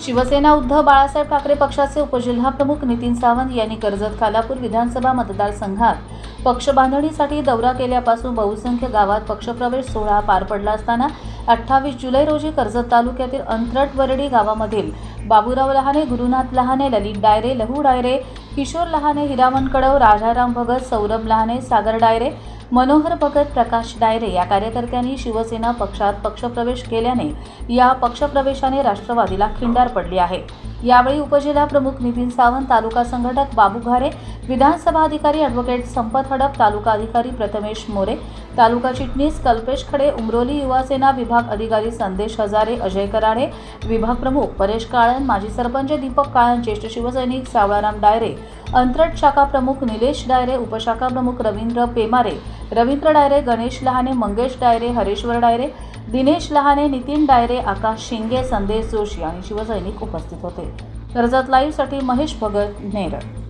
शिवसेना उद्धव बाळासाहेब ठाकरे पक्षाचे उपजिल्हाप्रमुख नितीन सावंत यांनी कर्जत खालापूर विधानसभा मतदारसंघात पक्ष बांधणीसाठी दौरा केल्यापासून बहुसंख्य गावात पक्षप्रवेश सोहळा पार पडला असताना अठ्ठावीस जुलै रोजी कर्जत तालुक्यातील अंतरट वरडी गावामधील बाबूराव लहाने गुरुनाथ लहाने ललित डायरे लहू डायरे किशोर लहाने हिरामन कडव राजाराम भगत सौरभ लहाने सागर डायरे मनोहर भगत प्रकाश डायरे या कार्यकर्त्यांनी शिवसेना पक्षात पक्षप्रवेश केल्याने या पक्षप्रवेशाने राष्ट्रवादीला खिंडार पडली आहे. यावेळी उपजिल्हा प्रमुख नितीन सावंत तालुका संघटक बाबू घारे विधानसभा अधिकारी ॲडव्होकेट संपत हडप तालुका अधिकारी प्रथमेश मोरे तालुका चिटणीस कल्पेश खडे उमरोली युवासेना विभाग अधिकारी संदेश हजारे अजय कराडे विभाग प्रमुख परेश काळन माजी सरपंच दीपक काळन ज्येष्ठ शिवसैनिक सावळाराम डायरे अंतरट शाखा प्रमुख निलेश डायरे उपशाखा प्रमुख रवींद्र पेमारे रवींद्र डायरे गणेश लहाने मंगेश डायरे हरेश्वर डायरे दिनेश लहाने नितीन डायरे आकाश शिंगे संदेश जोशी आणि शिवसैनिक उपस्थित होते. कर्जत लाईव्हसाठी महेश भगत नेरळ.